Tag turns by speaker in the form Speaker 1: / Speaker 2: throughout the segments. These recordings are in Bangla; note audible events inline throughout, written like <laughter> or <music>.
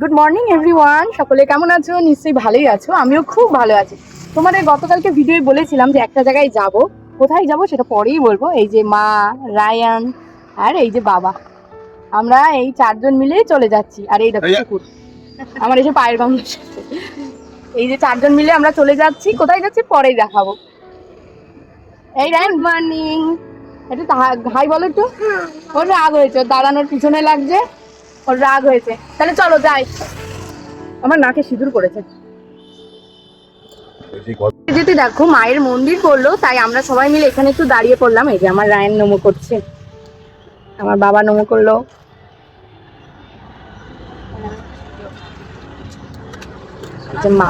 Speaker 1: গুড মর্নিং এভরিওয়ান সকলে কেমন আছো? নিশ্চয়ই ভালোই আছো। আমিও খুব ভালো আছি। তোমাদের গতকালকে ভিডিওয় বলেছিলাম যে একটা জায়গায় যাব। কোথায় যাব সেটা পরেই বলব। এই যে মা রায়ান আর এই যে বাবা। আমরা এই চারজন মিলে চলে যাচ্ছি। আর এই দেখো কুকুর। আমার এসে পায়ের গন্ধ এই যে চারজন মিলে আমরা চলে যাচ্ছি। কোথায় যাচ্ছি পরেই দেখাবো। এই রায়ান মর্নিং একটু হাই বলো একটু। ওর রাগ হয়েছে। দাঁড়ানোর পিছনে লাগছে। ওর রাগ হয়েছে। তাহলে চলো যাই। আমার নাকে সিঁদুর পড়েছে। যেতে দেখো মায়ের মন্দির করল তাই আমরা সবাই মিলে এখানে একটু দাঁড়িয়ে পড়লাম। এই যে আমার রায়ন নমো করছে। আমার বাবা নমো করল। মা।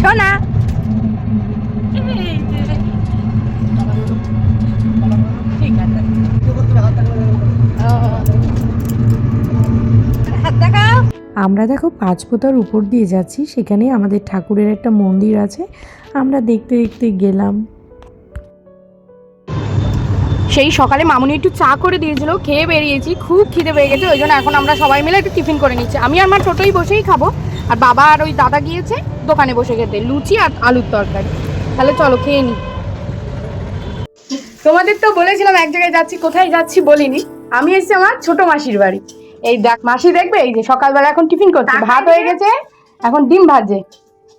Speaker 1: শোনা ঠিক আছে হাত দেখাও
Speaker 2: আমরা দেখো পাঁচপোতার উপর দিয়ে যাচ্ছি, সেখানে আমাদের ঠাকুরের একটা মন্দির আছে। আমরা দেখতে দেখতে গেলাম।
Speaker 1: সেই সকালে মামুনি একটু চা করে দিয়েছিল, খেয়ে বেরিয়েছি, খুব খিদে পেয়ে গেছে, ওই জন্য এখন আমরা সবাই মিলে একটু টিফিন করে নিচ্ছি। আমি আমার টোটোই বসেই খাব, আর বাবা আর ওই দাদা গিয়েছে দোকানে বসে খেতে, লুচি আর আলুর তরকারি। তাহলে চলো খেয়ে নি। তোমাদের তো বলেছিলাম এক জায়গায় যাচ্ছি, কোথায় যাচ্ছি বলিনি। আমি এসেছি আমার ছোট মাসির বাড়ি। এই দেখ মাসি দেখবে? এই যে সকালবেলা এখন টিফিন করছে ভাত হয়ে গেছে এখন ডিম ভাজে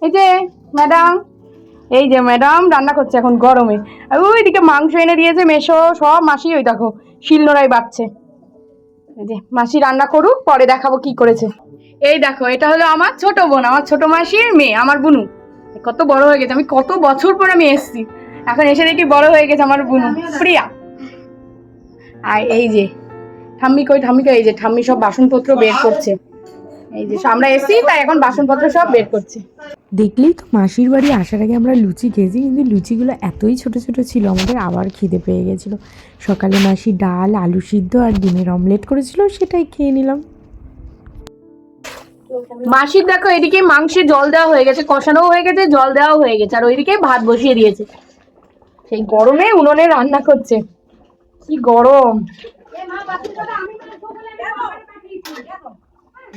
Speaker 1: এই যে ম্যাডাম এই যে ম্যাডাম রান্না করছে এখন গরমে। আর ওইদিকে মাংস এনে দিয়েছে মেশো সব মাসি ওই দেখো শিলনোড়াই বাটছে এই যে মাসি রান্না করুক পরে দেখাবো কি করেছে। এই দেখো এটা হলো আমার ছোট বোন আমার ছোট মাসির মেয়ে আমার বুনু। কত বড় হয়ে গেছে আমি কত বছর পর আমি এসেছি। এখন এসে দেখি বড় হয়ে গেছে আমার বুনু প্রিয়া। আর এই যে ঠাম্মি কই ঠাম্মি কই এই যে ঠাম্মি সব বাসনপত্র বের করছে। এই যে আমরা এসেছি তাই এখন বাসনপত্র সব বের করছে।
Speaker 2: দেখলেই তো মাসির বাড়ি আসার আগে আমরা লুচি খেয়েছি কিন্তু লুচিগুলো এতই ছোট ছোট ছিল আমাদের আবার খিদে পেয়ে গেছিল। সকালে মাসি ডাল আলু সিদ্ধ আর ডিমের অমলেট করেছিল সেটাই খেয়ে নিলাম।
Speaker 1: মাসির দেখো এদিকে মাংসে জল দেওয়া হয়ে গেছে কষানোও হয়ে গেছে জল দেওয়াও হয়ে গেছে আর ওইদিকে ভাত বসিয়ে দিয়েছে। সেই গরমে উনুনে রান্না করছে। কি গরম!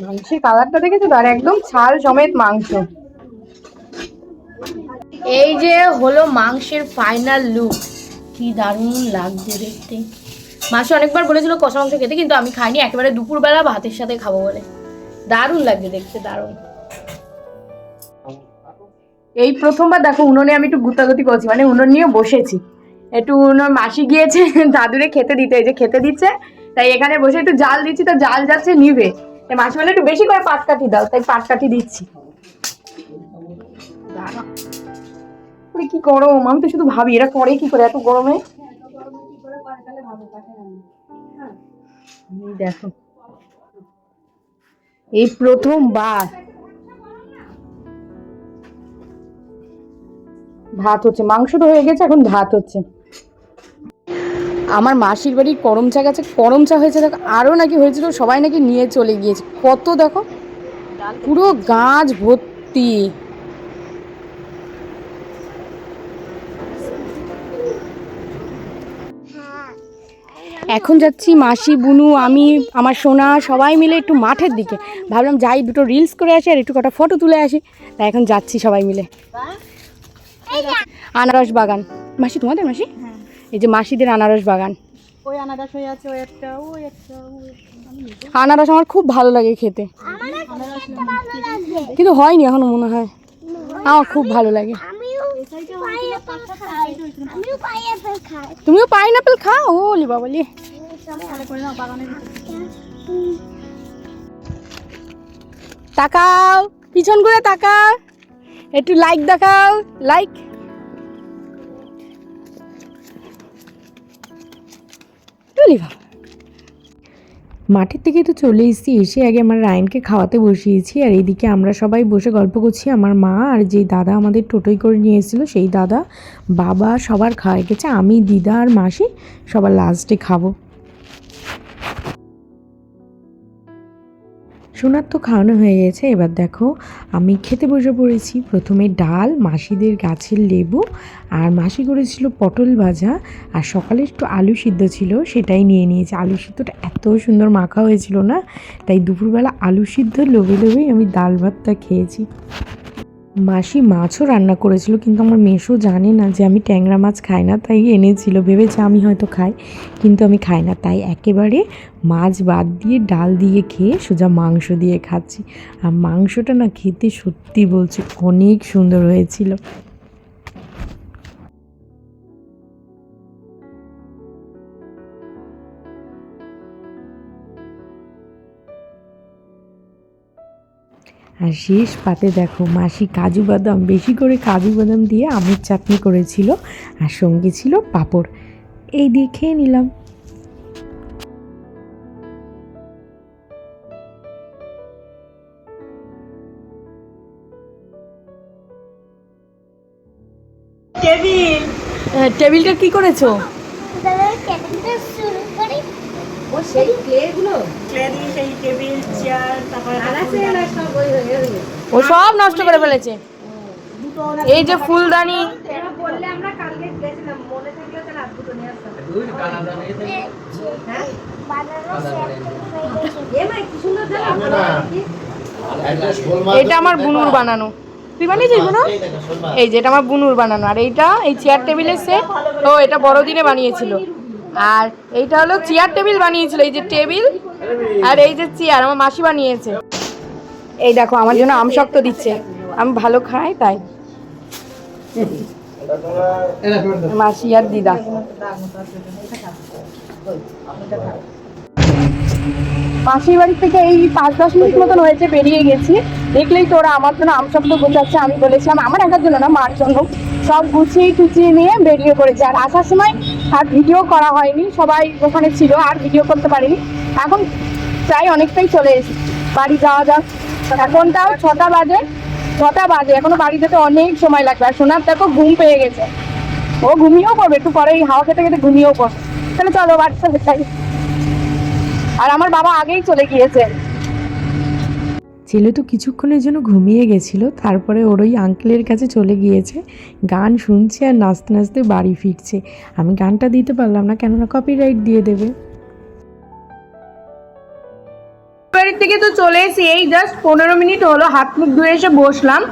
Speaker 1: মাংসের কালারটা দেখেছ? তো আর একদম ছাল সমেত মাংস। এই যে হলো মাংসের ফাইনাল লুক কি দারুণ লাগছে দেখতে। মাসি অনেকবার বলেছিল কষা মাংস খেতে কিন্তু আমি খাইনি। একেবারে দুপুরবেলা ভাতের সাথে খাব বলে। দারুণ লাগছে দেখতে দারুণ। এই প্রথমবার দেখো উনুনে আমি একটু গুতাগুতি করছি মানে উনুন নিয়ে বসেছি। একটু মাসি গিয়েছে, <laughs> দাদুরে খেতে দিতে, এই যে খেতে দিচ্ছে, তাই এখানে বসে একটু জাল দিচ্ছি, তো জাল যাচ্ছে নিবে। মাসি বলে একটু বেশি করে পাটকাঠি দাও, তাই পাটকাঠি দিচ্ছি। কি গরম, আমি তো শুধু ভাবি, এরা করে কি করে এত গরমে? দেখো। এই প্রথমবার। ভাত হচ্ছে, মাংস তো হয়ে গেছে, এখন ভাত হচ্ছে। আমার মাসির বাড়ির করম চা গাছে করম চা হয়েছে দেখো আরও নাকি হয়েছিল সবাই নাকি নিয়ে চলে গিয়েছে। কত দেখো পুরো গাছ ভর্তি। এখন যাচ্ছি মাসি বুনু আমি আমার সোনা সবাই মিলে একটু মাঠের দিকে। ভাবলাম যাই দুটো রিলস করে আসি আর একটু কটা ফটো তুলে আসি। তাই এখন যাচ্ছি সবাই মিলে। আনারস বাগান। মাসি তোমাদের মাসি? এই যে মাসিদের আনারস বাগান।
Speaker 3: ওই আনারস হয়ে আছে ওই একটা ওই একটা
Speaker 1: আনারস আমার খুব ভালো লাগে খেতে। কিন্তু হয়নি এখনও মনে হয়। আমার খুব ভালো লাগে। তুমিও পাইনাপেল খাও? ওলি বাবালি। তাকাও পিছন করে তাকাও। একটু লাইক দেখাও লাইক ওলি বাবা।
Speaker 2: মাঠের থেকে তো চলে এসেছি, এসে আগে আমার রায়নকে খাওয়াতে বসিয়েছি আর এদিকে আমরা সবাই বসে গল্প করছি। আমার মা আর যে দাদা আমাদের টোটোই করে নিয়ে এসেছিল, সেই দাদা, বাবা সবার খাওয়া গেছে। আমি, দিদা আর মাসি সবার লাস্টে খাব। সোনার তো খাওয়ানো হয়ে গেছে। এবার দেখো, আমি খেতে বসে পড়েছি। প্রথমে ডাল, মাসিদের গাছের লেবু আর মাসি করেছিল পটল ভাজা। আর সকালে একটু আলু সিদ্ধ ছিল, সেটাই নিয়ে নিয়েছি। আলু সিদ্ধটা এত সুন্দর মাখা হয়েছিল না? তাই দুপুরবেলা আলু সিদ্ধ, লোভে লোভেই আমি ডাল ভাতটা খেয়েছি। মাসি মাছও রান্না করেছিল, কিন্তু আমার মেশো জানে না যে আমি ট্যাংরা মাছ খাই না, তাই এনেছিল, ভেবেছে আমি হয়তো খাই, কিন্তু আমি খাই না। তাই একেবারে মাছ বাদ দিয়ে ডাল দিয়ে খেয়ে সোজা মাংস দিয়ে খাচ্ছি। আর মাংসটা না খেতে সত্যি বলছি অনেক সুন্দর হয়েছিল। আর শেষ পাতে দেখো মাসি কাজু বাদাম, বেশি করে কাজু বাদাম দিয়ে আমের চাটনি করেছিল আর সঙ্গে ছিল পাঁপড়। এই দিয়ে খেয়ে নিলাম।
Speaker 3: টেবিল
Speaker 1: টেবিলটা কি করেছ?
Speaker 3: ক্লে দিয়ে সেই টেবিল চেয়ার তারপরে
Speaker 1: ও সব নষ্ট করে ফেলেছে। এই যে ফুলদানি। এটা আমার বুনুর বানানো। তুই বানিয়েছিস বুনু? এই যে এটা আমার বুনুর বানানো। আর এইটা এই চেয়ার টেবিলের সেট ও এটা বড়দিনে বানিয়েছিল। আর এইটা হলো চেয়ার টেবিল বানিয়েছিল, এই যে টেবিল আর এই যে চেয়ার, আমার মাসি বানিয়েছে। এই দেখো, আমার জন্য আম শক্ত দিচ্ছে। আমি ভালো খাই তাই। মাসি আর দিদা। মাসির বাড়ি থেকে এই পাঁচ দশ মিনিট মতন হয়েছে, বেরিয়ে গেছি। দেখলেই তোরা আমার জন্য আম শক্ত গোছাচ্ছে, আমি বলেছিলাম, আমার একার জন্য না, মার জন্য। সব গুছিয়ে টুচিয়ে নিয়ে বেরিয়ে পড়েছে। আর আসার সময় আর ভিডিও করা হয়নি, সবাই ওখানে ছিল, আর ভিডিও করতে পারিনি। এখন প্রায় অনেকটাই চলে এসেছি, বাড়ি যাওয়া যাক। এখন তাও ছটা বাজে ছটা বাজে, এখনও বাড়ি যেতে অনেক সময় লাগবে। আর সোনার দেখো ঘুম পেয়ে গেছে। ও ঘুমিয়েও পড়বে, একটু পরে হাওয়া খেতে খেতে ঘুমিয়েও পড়বে। তাহলে চলো বাড়ি চলে আর আমার বাবা আগেই চলে গিয়েছে।
Speaker 2: ছেলে তো কিছুক্ষণের জন্য ঘুমিয়ে গেছিল, তারপরে ওর ওই আঙ্কেলের কাছে চলে গিয়েছে, গান শুনছে আর নাচতে নাচতে বাড়ি ফিরছে। আমি গানটা দিতে পারলাম না, কেননা কপিরাইট দিয়ে দেবে।
Speaker 1: বাড়ির থেকে তো চলে এসে এই জাস্ট পনেরো মিনিট হলো, হাত মুখ ধুয়ে এসে বসলাম।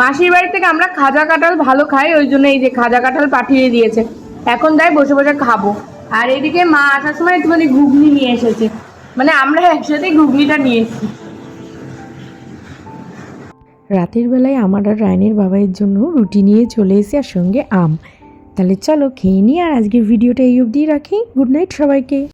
Speaker 1: মাসির বাড়ি থেকে আমরা খাজা কাঁঠাল ভালো খাই, ওই জন্য এই যে খাজা কাঁঠাল পাঠিয়ে দিয়েছে। এখন তাই বসে বসে খাব। আর এদিকে মা আসার সময় একটুখানি ঘুগনি নিয়ে এসেছে। মানে আমরা একসাথে ঘুগনিটা নিয়ে এসেছি।
Speaker 2: রাতের বেলায় আমার আর রায়নের বাবাইয়ের জন্য রুটি নিয়ে চলে এসে আর সঙ্গে আম। তাহলে চলো খেয়ে নিই আর আজকের ভিডিওটা এই অবধিই রাখি। গুড নাইট সবাইকে।